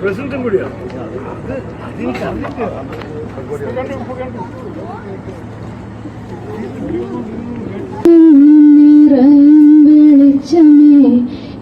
무슨 등골이야? 아니니까 그러니까. 안 돼요. 등골이야.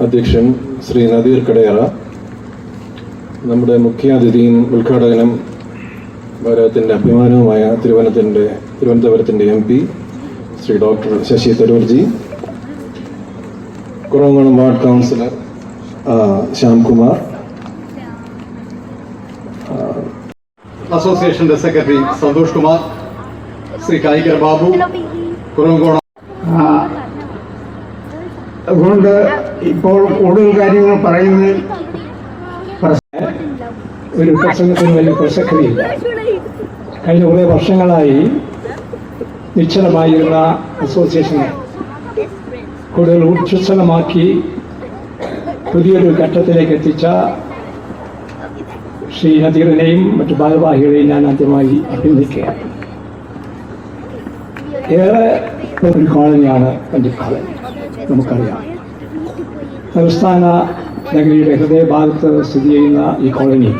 അധ്യക്ഷൻ ശ്രീ നദീർ കടയറ നമ്മുടെ മുഖ്യാതിഥിയും ഉദ്ഘാടകനും ഭാരതത്തിന്റെ അഭിമാനവുമായ തിരുവനന്തപുരത്തിന്റെ തിരുവനന്തപുരത്തിന്റെ M P Shri doctor Shashi Tharoor ji Kuravankulam ward councillor Shyamkumar അസോസിയേഷന്റെ സെക്രട്ടറി സന്തോഷ് കുമാർ ശ്രീ കായികർ ബാബു കുറവങ്കോണം അതുകൊണ്ട് ഇപ്പോൾ കൂടുതൽ കാര്യങ്ങൾ പറയുന്ന ഒരു പ്രസംഗത്തിന് വലിയ പ്രസക്തിയില്ല. കഴിഞ്ഞ കുറേ വർഷങ്ങളായി നിശ്ചലമായിരുന്ന അസോസിയേഷനെ കൂടുതൽ ഊർജസ്വലമാക്കി പുതിയൊരു ഘട്ടത്തിലേക്ക് എത്തിച്ച ശ്രീ നദീറിനെയും മറ്റു ഭാരവാഹികളെയും ഞാൻ ആദ്യമായി അഭിനന്ദിക്കുകയാണ്. ഏറെ ഒരു കോളനിയാണ് പഞ്ചാബ് കോളനി നമുക്കറിയാം. തലസ്ഥാന നഗരിയുടെ ഹൃദയഭാഗത്ത് സ്ഥിതി ചെയ്യുന്ന ഈ കോളനി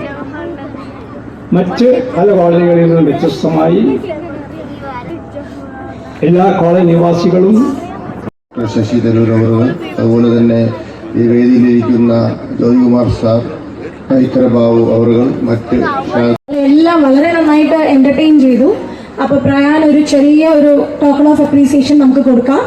മറ്റ് പല കോളനികളിൽ നിന്നും വ്യത്യസ്തമായി എല്ലാ കോളനി നിവാസികളും ശശി തരൂർ അവർ അതുപോലെ തന്നെ ഈ വേദിയിലിരിക്കുന്ന ജോയികുമാർ സാർ കൈക്കര ബാബു അവർ മറ്റ് എല്ലാം വളരെ നന്നായിട്ട് എന്റർടൈൻ ചെയ്തു. അപ്പൊ പ്രയാൻ ഒരു ചെറിയ ഒരു ടോക്കൺ ഓഫ് അപ്രീസിയേഷൻ നമുക്ക് കൊടുക്കാം.